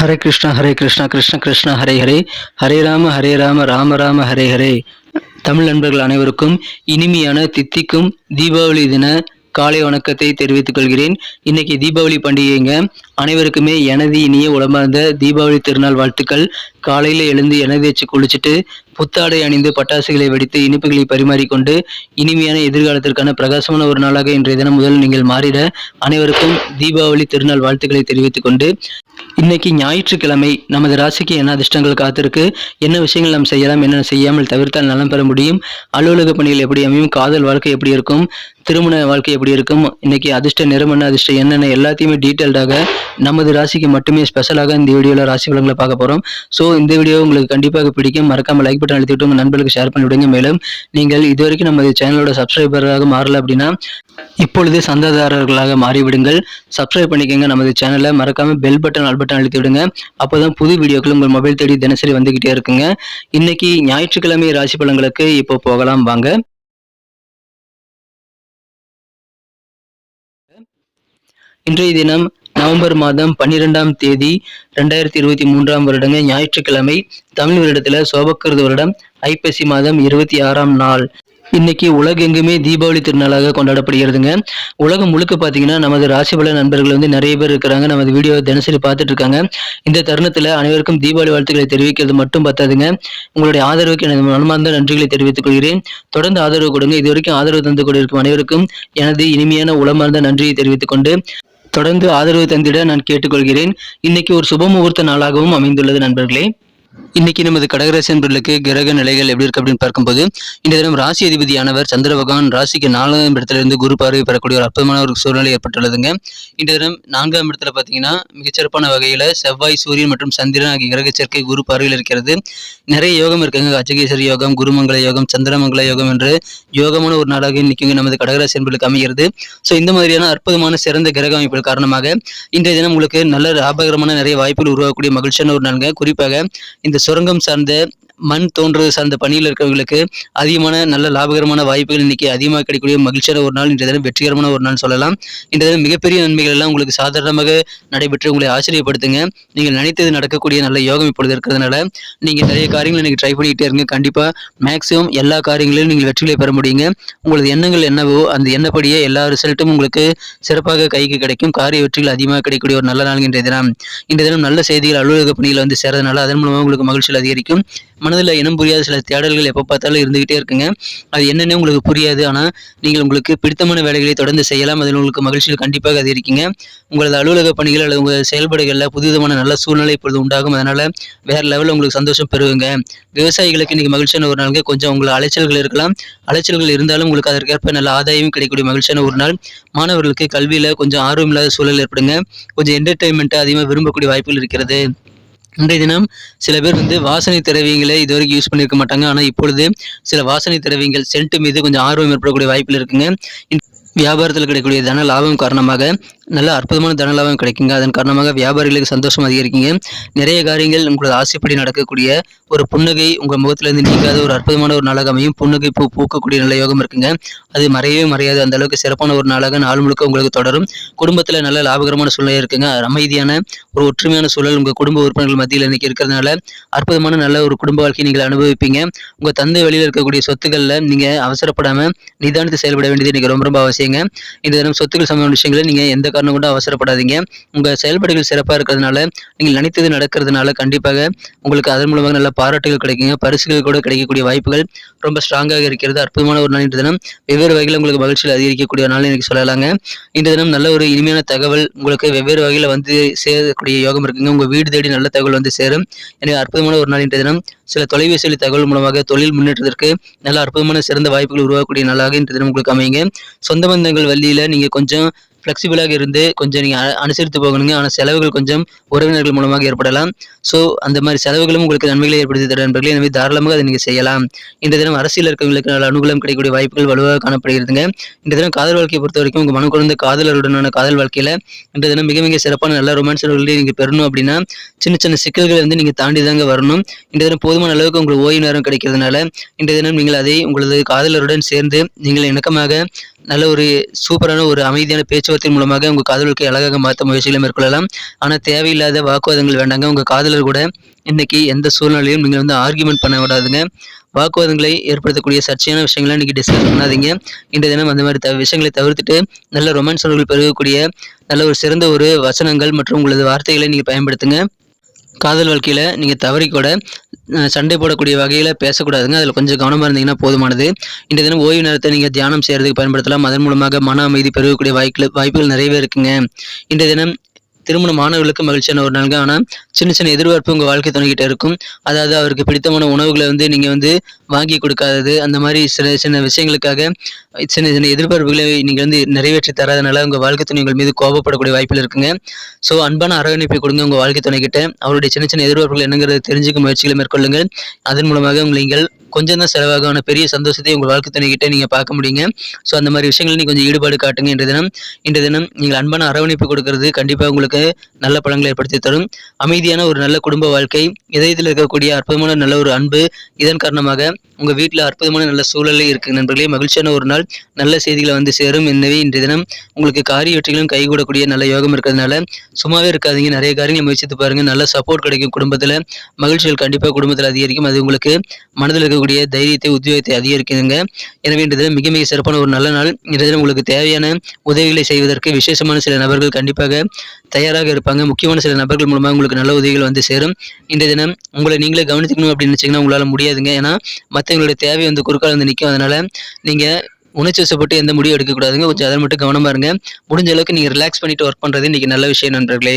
ஹரே கிருஷ்ணா ஹரே கிருஷ்ணா கிருஷ்ண கிருஷ்ணா ஹரே ஹரே. ஹரே ராம ஹரே ராம ராம ராம ஹரே ஹரே. தமிழ் நண்பர்கள் அனைவருக்கும் இனிமையான தித்திக்கும் தீபாவளி தின காலை வணக்கத்தை தெரிவித்துக் கொள்கிறேன். இன்னைக்கு தீபாவளி பண்டிகைங்க. அனைவருக்குமே எனது இனிய உடம்பார்ந்த தீபாவளி திருநாள் வாழ்த்துக்கள். காலையில எழுந்து எண்ணெய் தேய்ச்சி குளிச்சுட்டு புத்தாடை அணிந்து பட்டாசுகளை வெடித்து இனிப்புகளை பரிமாறிக்கொண்டு இனிமையான எதிர்காலத்திற்கான பிரகாசமான ஒரு நாளாக இன்றைய தினம் முதல் நீங்கள் மாறிட அனைவருக்கும் தீபாவளி திருநாள் வாழ்த்துக்களை தெரிவித்துக் கொண்டு இன்னைக்கு ஞாயிற்றுக்கிழமை நமது ராசிக்கு என்ன அதிர்ஷ்டங்கள் காத்திருக்கு என்ன விஷயங்கள் நாம் செய்யலாம் என்ன செய்யாமல் தவிர்த்தால் நலம் பெற முடியும் அலுவலக பணிகள் எப்படி அமையும் காதல் வாழ்க்கை எப்படி இருக்கும் திருமண வாழ்க்கை எப்படி இருக்கும். இன்னைக்கு அதிர்ஷ்ட நிறம் என்ன அதிர்ஷ்டம் என்னென்ன எல்லாத்தையுமே டீட்டெயில்டாக நமது ராசிக்கு மட்டுமே ஸ்பெஷலாக இந்த வீடியோவில் ராசி பலன்களை பார்க்க போகிறோம் ஸோ இந்த வீடியோ உங்களுக்கு கண்டிப்பாக பிடிக்கும். மறக்காம லைக் பட்டன் அழுத்திவிட்டு உங்கள் நண்பர்களுக்கு ஷேர் பண்ணி விடுங்க. மேலும் நீங்கள் இதுவரைக்கும் நமது சேனலோட சப்ஸ்கிரைபராக மாறல அப்படின்னா இப்பொழுது சந்தாதாரர்களாக மாறிவிடுங்கள். சப்ஸ்கிரைப் பண்ணிக்கோங்க நமது சேனலை மறக்காம பெல் பட்டன் ஆல் பட்டன் அழுத்தி விடுங்க. அப்போதான் புது வீடியோக்கள் உங்கள் மொபைல் தேடி தினசரி வந்துகிட்டே இருக்குங்க. இன்னைக்கு ஞாயிற்றுக்கிழமை ராசி பலன்களுக்கு இப்போ போகலாம். வாங்க. இன்றைய தினம் நவம்பர் மாதம் பன்னிரெண்டாம் தேதி ரெண்டாயிரத்தி இருபத்தி மூன்றாம் வருடங்க ஞாயிற்றுக்கிழமை தமிழ் வருடத்துல சோபக்கிருத வருடம் ஐப்பசி மாதம் இருபத்தி ஆறாம் நாள். இன்னைக்கு உலகெங்குமே தீபாவளி திருநாளாக கொண்டாடப்படுகிறதுங்க. உலகம் முழுக்க பார்த்தீங்கன்னா நமது ராசிபல நண்பர்கள் வந்து நிறைய பேர் இருக்கிறாங்க. நமது வீடியோ தினசரி பார்த்துட்டு இருக்காங்க. இந்த தருணத்தில் அனைவருக்கும் தீபாவளி வாழ்த்துக்களை தெரிவிக்கிறது மட்டும் பத்தாதுங்க. உங்களுடைய ஆதரவுக்கு எனது மனமார்ந்த நன்றிகளை தெரிவித்துக் கொள்கிறேன். தொடர்ந்து ஆதரவு கொடுங்க. இது வரைக்கும் ஆதரவு தந்து கொண்டிருக்கும் அனைவருக்கும் எனது இனிமையான உளமார்ந்த நன்றியை தெரிவித்துக் கொண்டு தொடர்ந்து ஆதரவு தந்திட நான் கேட்டுக்கொள்கிறேன். இன்னைக்கு ஒரு சுப முகூர்த்த நாளாகவும் அமைந்துள்ளது நண்பர்களே. இன்னைக்கு நமது கடகராசி கிரக நிலைகள் எப்படி இருக்கு அப்படின்னு பார்க்கும்போது இந்த தினம் ராசி அதிபதியானவர் சந்திர பகவான் ராசிக்கு நான்காம் இடத்திலிருந்து குரு பார்வை பெறக்கூடிய ஒரு அற்புதமான ஒரு சூழ்நிலை ஏற்பட்டுள்ளதுங்க. இந்த தினம் நான்காம் இடத்துல பார்த்தீங்கன்னா மிகச்சிறப்பான வகையில் செவ்வாய் சூரியன் மற்றும் சந்திரன் ஆகிய கிரக சேர்க்கை குரு பார்வையில் இருக்கிறது. நிறைய யோகம் இருக்குங்க. அச்சகேஸ்வரி யோகம் குருமங்கல யோகம் சந்திரமங்கல யோகம் என்று யோகமான ஒரு நாளாக இன்னைக்கு நமது கடகராசி அமைகிறது. ஸோ இந்த மாதிரியான அற்புதமான சிறந்த கிரக அமைப்புகள் காரணமாக இன்றைய தினம் உங்களுக்கு நல்ல லாபகரமான நிறைய வாய்ப்புகள் உருவாக்கக்கூடிய மகிழ்ச்சியான ஒரு நாளுங்க. குறிப்பாக இந்த சுரங்கம் சார்ந்து மண் தோன்றுவது சார்ந்த பணியில் இருக்கிறவங்களுக்கு அதிகமான நல்ல லாபகரமான வாய்ப்புகள் இன்னைக்கு அதிகமாக கிடைக்கக்கூடிய மகிழ்ச்சியான ஒரு நாள் இன்றைய தினம் வெற்றிகரமான ஒரு நாள் சொல்லலாம். இன்றைய தினம் மிகப்பெரிய நன்மைகள் எல்லாம் உங்களுக்கு சாதாரணமாக நடைபெற்று உங்களை ஆச்சரியப்படுத்துங்க. நீங்கள் நினைத்தது நடக்கக்கூடிய நல்ல யோகம் இப்பொழுது இருக்கிறதுனால நீங்கள் நிறைய காரியங்களை இன்னைக்கு ட்ரை பண்ணிக்கிட்டே இருங்க. கண்டிப்பாக மேக்ஸிமம் எல்லா காரியங்களிலும் நீங்கள் வெற்றிகளை பெற முடியுங்க. உங்களது எண்ணங்கள் என்னவோ அந்த எண்ணப்படியே எல்லா ரிசல்ட்டும் உங்களுக்கு சிறப்பாக கைக்கு கிடைக்கும். காரிய வெற்றிகள் அதிகமாக கிடைக்கக்கூடிய ஒரு நல்ல நாள் இன்றைய தினம். இன்றைய தினம் நல்ல செய்திகள் அலுவலக பணியில் வந்து சேரதுனால அதன் மூலமாக உங்களுக்கு மகிழ்ச்சியில் அதிகரிக்கும். மனதில் இனம் புரியாத சில தேடல்கள் எப்போ பார்த்தாலும் இருந்துகிட்டே இருக்குங்க. அது என்னென்னு உங்களுக்கு புரியாது. ஆனால் நீங்கள் உங்களுக்கு பிடித்தமான வேலைகளை தொடர்ந்து செய்யலாம். அதில் உங்களுக்கு மகிழ்ச்சிகள் கண்டிப்பாக அதிகரிக்குங்க. உங்களது அலுவலக பணிகள் அல்லது உங்கள் செயல்பாடுகளில் புதுவிதமான நல்ல சூழ்நிலை இப்பொழுது உண்டாகும். அதனால் வேறு லெவலில் உங்களுக்கு சந்தோஷம் பெறுவீங்க. விவசாயிகளுக்கு இன்றைக்கி மகிழ்ச்சியான ஒரு நாளுங்க. கொஞ்சம் உங்களுக்கு அலைச்சல்கள் இருக்கலாம். அலைச்சல்கள் இருந்தாலும் உங்களுக்கு அதற்கேற்ப நல்ல ஆதாயம் கிடைக்கக்கூடிய மகிழ்ச்சியான ஒரு நாள். மாணவர்களுக்கு கல்வியில் கொஞ்சம் ஆர்வம் இல்லாத சூழல் ஏற்படுங்க. கொஞ்சம் என்டர்டைன்மெண்ட்டை அதிகமாக விரும்பக்கூடிய வாய்ப்புகள் இருக்கிறது. இன்றைய தினம் சில பேர் வந்து வாசனை திரவியங்களை இதுவரைக்கும் யூஸ் பண்ணியிருக்க மாட்டாங்க. ஆனால் இப்பொழுது சில வாசனை திரவியங்கள் சென்ட் மீது கொஞ்சம் ஆர்வம் ஏற்படக்கூடிய வாய்ப்பில் இருக்குங்க. வியாபாரத்தில் கிடைக்கக்கூடிய தன லாபம் காரணமாக நல்ல அற்புதமான தன லாபம் கிடைக்குங்க. அதன் காரணமாக வியாபாரிகளுக்கு சந்தோஷம் அதிகரிக்குங்க. நிறைய காரியங்கள் உங்களது ஆசைப்படி நடக்கக்கூடிய ஒரு புன்னகை உங்கள் முகத்திலிருந்து நீங்காத ஒரு அற்புதமான ஒரு நாளாக அமையும். புன்னகை பூ பூக்கக்கூடிய நல்ல யோகம் இருக்குங்க. அது மறையவே மறையாது. அந்த அளவுக்கு சிறப்பான ஒரு நாளாக நாள் முழுக்க உங்களுக்கு தொடரும். குடும்பத்தில் நல்ல லாபகரமான சூழ்நிலை இருக்குங்க. அமைதியான ஒரு ஒற்றுமையான சூழல் உங்கள் குடும்ப உறுப்பினர்கள் மத்தியில் இன்னைக்கு இருக்கிறதுனால அற்புதமான நல்ல ஒரு குடும்ப வாழ்க்கையை நீங்கள் அனுபவிப்பீங்க. உங்கள் தந்தை வழியில் இருக்கக்கூடிய சொத்துக்களில் நீங்கள் அவசரப்படாமல் நிதானித்து செயல்பட வேண்டியது இன்னைக்கு ரொம்ப ரொம்ப அவசியம் செய்யுங்க இந்த தினம் சொத்துக்கள் சம்பந்தமான விஷயங்களை நீங்கள் எந்த காரணம் கூட அவசரப்படாதீங்க. உங்கள் செயல்பாடுகள் சிறப்பாக இருக்கிறதுனால நீங்கள் நினைத்தது நடக்கிறதுனால கண்டிப்பாக உங்களுக்கு அதன் மூலமாக நல்ல பாராட்டுகள் கிடைக்குங்க. பரிசுகள் கூட கிடைக்கக்கூடிய வாய்ப்புகள் ரொம்ப ஸ்ட்ராங்காக இருக்கிறது. அற்புதமான ஒரு நாள் தினம். வெவ்வேறு வகையில் உங்களுக்கு மகிழ்ச்சியில் அதிகரிக்கக்கூடிய நாள் எனக்கு சொல்லலாங்க. இந்த தினம் நல்ல ஒரு இனிமையான தகவல் உங்களுக்கு வெவ்வேறு வகையில் வந்து சேரக்கூடிய யோகம் இருக்குங்க. உங்கள் வீடு தேடி நல்ல தகவல் வந்து சேரும். எனவே அற்புதமான ஒரு நாள் இன்றைய தினம். சில தொலைபேசி தகவல் மூலமாக தொழில் முன்னேற்றத்திற்கு நல்ல அற்புதமான சிறந்த வாய்ப்புகள் உருவாக்கக்கூடிய நாளாக இன்றைய தினம் உங்களுக்கு அமையுங்க. சொந்த பந்தங்கள் வழியில் நீங்கள் கொஞ்சம் ஃப்ளெக்சிபிளாக இருந்து கொஞ்சம் நீங்கள் அனுசரித்து போகணுங்க. ஆனால் செலவுகள் கொஞ்சம் உறவினர்கள் மூலமாக ஏற்படலாம். ஸோ அந்த மாதிரி செலவுகளும் உங்களுக்கு நன்மைகளை ஏற்படுத்தி தர நண்பர்களே. எனவே தாராளமாக அதை நீங்கள் செய்யலாம். இந்த தினம் அரசியல் இருக்கவங்களுக்கு நல்ல அனுகூலம் கிடைக்கக்கூடிய வாய்ப்புகள் வலுவாக காணப்படுகிறதுங்க. இந்த தினம் காதல் வாழ்க்கையை பொறுத்த வரைக்கும் உங்கள் மனம் குழந்த காதலருடனான காதல் வாழ்க்கையில் இந்த தினம் மிக மிக சிறப்பான நல்ல ரொமான்ஸ் நீங்கள் பெறணும் அப்படின்னா சின்ன சின்ன சிக்கல்களை வந்து நீங்கள் தாண்டி தாங்க வரணும். இந்த தினம் போதுமான அளவுக்கு உங்களுக்கு ஓய்வு நேரம் கிடைக்கிறதுனால இந்த தினம் நீங்கள் அதை உங்களது காதலருடன் சேர்ந்து நீங்கள் இணக்கமாக நல்ல ஒரு சூப்பரான ஒரு அமைதியான பேச்சுவார்த்தை மூலமாக உங்கள் காதலுக்கு அழகாக மாற்ற முயற்சிகளை மேற்கொள்ளலாம். ஆனால் தேவையில்லாத வாக்குவாதங்கள் வேண்டாங்க. உங்கள் காதலர் கூட இன்னைக்கு எந்த சூழ்நிலையும் நீங்கள் வந்து ஆர்கியூமெண்ட் பண்ண விடாதுங்க. வாக்குவாதங்களை ஏற்படுத்தக்கூடிய சர்ச்சையான விஷயங்களை இன்றைக்கி டிஸ்கஸ் பண்ணாதீங்க. இந்த தினம் அந்த மாதிரி த விஷயங்களை தவிர்த்துட்டு நல்ல ரொமான்ஸ் உணர்வுகள் பெருகக்கூடிய நல்ல ஒரு சிறந்த ஒரு வசனங்கள் மற்றும் உங்களது வார்த்தைகளை நீங்கள் பயன்படுத்துங்க. காதல் வாழ்க்கையில் நீங்கள் தவறி கூட சண்டை போடக்கூடிய வகையில் பேசக்கூடாதுங்க. அதில் கொஞ்சம் கவனமாக இருந்தீங்கன்னா போதுமானது. இந்த தினம் ஓய்வு நேரத்தை நீங்கள் தியானம் செய்கிறதுக்கு பயன்படுத்தலாம். அதன் மூலமாக மன அமைதி பெருகக்கூடிய வாய்ப்பு வாய்ப்புகள் நிறையவே இருக்குங்க. இந்த தினம் திருமண மாணவர்களுக்கு மகிழ்ச்சியான ஒரு நாளுங்க. ஆனால் சின்ன சின்ன எதிர்பார்ப்பு உங்கள் வாழ்க்கை துணைக்கிட்ட இருக்கும். அதாவது அவருக்கு பிடித்தமான உணவுகளை வந்து நீங்கள் வந்து வாங்கி கொடுக்காதது அந்த மாதிரி சில சின்ன விஷயங்களுக்காக சின்ன சின்ன எதிர்பார்ப்புகளை நீங்கள் வந்து நிறைவேற்றி தராதனால உங்கள் வாழ்க்கை துணை உங்கள் மீது கோபப்படக்கூடிய வாய்ப்புகள் இருக்குங்க. ஸோ அன்பான அரவணைப்பை கொடுங்க உங்கள் வாழ்க்கை துணைக்கிட்ட. அவருடைய சின்ன சின்ன எதிர்பார்ப்புகள் என்னங்கிறத தெரிஞ்சுக்க முயற்சிகளை மேற்கொள்ளுங்கள். அதன் மூலமாக உங்களை நீங்கள் கொஞ்சம் தான் செலவாகும். பெரிய சந்தோஷத்தை உங்கள் வாழ்க்கை துணைக்கிட்ட நீங்கள் பார்க்க முடியுங்க. ஸோ அந்த மாதிரி விஷயங்கள் நீங்கள் கொஞ்சம் ஈடுபாடு காட்டுங்க. இன்றைய தினம் இன்றைய தினம் நீங்கள் அன்பான அரவணைப்பு கொடுக்கறது கண்டிப்பாக உங்களுக்கு நல்ல பலன்களை ஏற்படுத்தி தரும். அமைதியான ஒரு நல்ல குடும்ப வாழ்க்கை இதயத்தில் இருக்கக்கூடிய அற்புதமான நல்ல ஒரு அன்பு இதன் காரணமாக உங்கள் வீட்டில் அற்புதமான நல்ல சூழலே இருக்குது நண்பர்களே மகிழ்ச்சியான ஒரு நாள் நல்ல செய்திகளை வந்து சேரும். எனவே இன்றைய தினம் உங்களுக்கு காரிய வெற்றிகளும் கைகூடக்கூடிய நல்ல யோகம் இருக்கிறதுனால சும்மாவே இருக்காதீங்க. நிறைய காரியங்களை முயற்சித்து பாருங்கள் நல்ல சப்போர்ட் கிடைக்கும் குடும்பத்தில். மகிழ்ச்சிகள் கண்டிப்பாக குடும்பத்தில் அதிகரிக்கும். அது உங்களுக்கு மனதில் இருக்கக்கூடிய தைரியத்தை உத்வேகத்தை அதிகரிக்குதுங்க. எனவே இன்றைய தினம் மிக மிக சிறப்பான ஒரு நல்ல நாள். இன்றைய தினம் உங்களுக்கு தேவையான உதவிகளை செய்வதற்கு விசேஷமான சில நபர்கள் கண்டிப்பாக தயாராக இருப்பாங்க. முக்கியமான சில நபர்கள் மூலமாக உங்களுக்கு நல்ல உதவிகள் வந்து சேரும். இன்றைய தினம் உங்களை நீங்களே கவனித்துக்கணும் அப்படின்னு நினச்சிங்கன்னா உங்களால் முடியாதுங்க. ஏன்னா மற்றவங்களுடைய தேவை வந்து குறுக்கால் வந்து நிற்கும் அதனால் நீங்கள் உணர்ச்சி வசப்பட்டு எந்த முடிவும் எடுக்கக்கூடாதுங்க. கொஞ்சம் அதை மட்டும் கவனமாக இருங்க. முடிஞ்ச அளவுக்கு நீங்கள் ரிலாக்ஸ் பண்ணிட்டு ஒர்க் பண்ணுறது இன்றைக்கி நல்ல விஷயம் நண்பர்களே.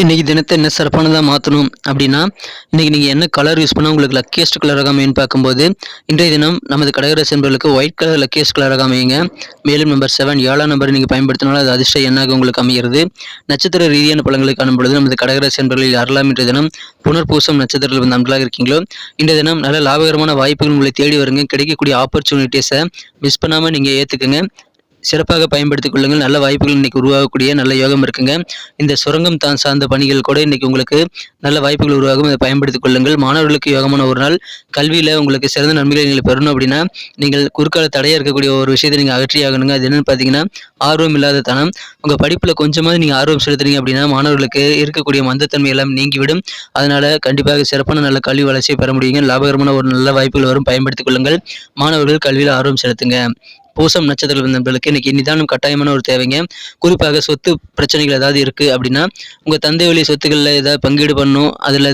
இன்றைக்கி தினத்தை என்ன சிறப்பானதாக மாற்றணும் அப்படின்னா இன்றைக்கி நீங்கள் என்ன கலர் யூஸ் பண்ணால் உங்களுக்கு லக்கியஸ்ட் கலராக அமையும்னு பார்க்கும்போது இன்றைய தினம் நமது கடகராசி என்பவர்களுக்கு ஒயிட் கலர் லக்கியஸ்ட் கலராக அமையுங்க மேலும் நம்பர் செவன் ஏழாம் நம்பர் நீங்கள் பயன்படுத்தினாலும் அது அதிர்ஷ்ட எண்ணாக உங்களுக்கு அமைகிறது. நட்சத்திர ரீதியான பழங்களை காணும் பொழுது நமது கடகராசி என்பவர்களில் யாரெல்லாம் இன்றைய தினம் புனர்பூசம் நட்சத்திரத்தில் வந்து நன்றாக இருக்கீங்களோ இன்றைய தினம் நல்ல லாபகரமான வாய்ப்புகள் உங்களை தேடி வருங்க. கிடைக்கக்கூடிய ஆப்பர்ச்சுனிட்டிஸை மிஸ் பண்ணாமல் நீங்கள் ஏற்றுக்குங்க சிறப்பாக பயன்படுத்திக் கொள்ளுங்கள். நல்ல வாய்ப்புகள் இன்னைக்கு உருவாகக்கூடிய நல்ல யோகம் இருக்குங்க. இந்த சுரங்கம் தான் சார்ந்த பணிகள் கூட இன்னைக்கு உங்களுக்கு நல்ல வாய்ப்புகள் உருவாகும். அதை பயன்படுத்திக் கொள்ளுங்கள். மாணவர்களுக்கு யோகமான ஒரு நாள். கல்வியில் உங்களுக்கு சிறந்த நன்மைகளை நீங்கள் பெறணும் அப்படின்னா நீங்கள் குறுக்கால தடையாக இருக்கக்கூடிய ஒரு விஷயத்தை நீங்கள் அகற்றியாகணுங்க அது என்னன்னு பார்த்தீங்கன்னா ஆர்வம் இல்லாத தனம். உங்கள் படிப்பில் கொஞ்சமாவது நீங்கள் ஆர்வம் செலுத்துறீங்க அப்படின்னா மாணவர்களுக்கு இருக்கக்கூடிய மந்தத்தன்மை எல்லாம் நீங்கிவிடும். அதனால் கண்டிப்பாக சிறப்பான நல்ல கல்வி வளர்ச்சியை பெற முடியுங்க. லாபகரமான ஒரு நல்ல வாய்ப்புகள் வரும். பயன்படுத்திக் கொள்ளுங்கள். மாணவர்கள் கல்வியில் ஆர்வம் செலுத்துங்க. பூசம் நட்சத்திர நண்பர்களுக்கு இன்னைக்கு நிதானம் கட்டாயமான ஒரு தேவைங்க. குறிப்பாக சொத்து பிரச்சனைகள் ஏதாவது இருக்குது அப்படின்னா உங்கள் தந்தை வழி சொத்துக்களில் ஏதாவது பங்கீடு பண்ணும் அதில்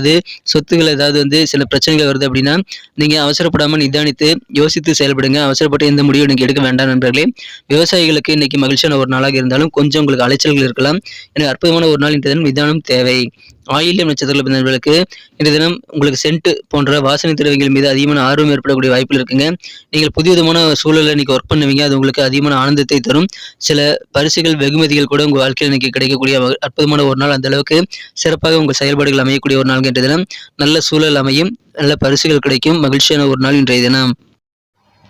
சொத்துக்கள் ஏதாவது வந்து சில பிரச்சனைகள் வருது அப்படின்னா நீங்கள் அவசரப்படாமல் நிதானித்து யோசித்து செயல்படுங்க. அவசரப்பட்டு எந்த முடிவும் நீங்கள் எடுக்க வேண்டாம் நண்பர்களே. விவசாயிகளுக்கு இன்னைக்கு மகிழ்ச்சியான ஒரு நாளாக இருந்தாலும் கொஞ்சம் உங்களுக்கு அலைச்சல்கள் இருக்கலாம். எனக்கு அற்புதமான ஒரு நாள் இன்றைய நிதானம் தேவை. ஆயில்யம் நட்சத்திரத்தில் பிறந்தவர்களுக்கு இந்த தினம் உங்களுக்கு சென்ட் போன்ற வாசனை திரவியங்கள் மீது அதிகமான ஆர்வம் ஏற்படக்கூடிய வாய்ப்புகள் இருக்குங்க. நீங்கள் புதிய விதமான சூழலில் இன்னைக்கு ஒர்க் பண்ணுவீங்க. அது உங்களுக்கு அதிகமான ஆனந்தத்தை தரும். சில பரிசுகள் வெகுமதிகள் கூட உங்கள் வாழ்க்கையில் இன்னைக்கு கிடைக்கக்கூடிய அற்புதமான ஒரு நாள். அந்த அளவுக்கு சிறப்பாக உங்கள் செயல்பாடுகள் அமையக்கூடிய ஒரு நாள் இன்றைய தினம். நல்ல சூழல் அமையும். நல்ல பரிசுகள் கிடைக்கும். மகிழ்ச்சியான ஒரு நாள் இன்றைய தினம்.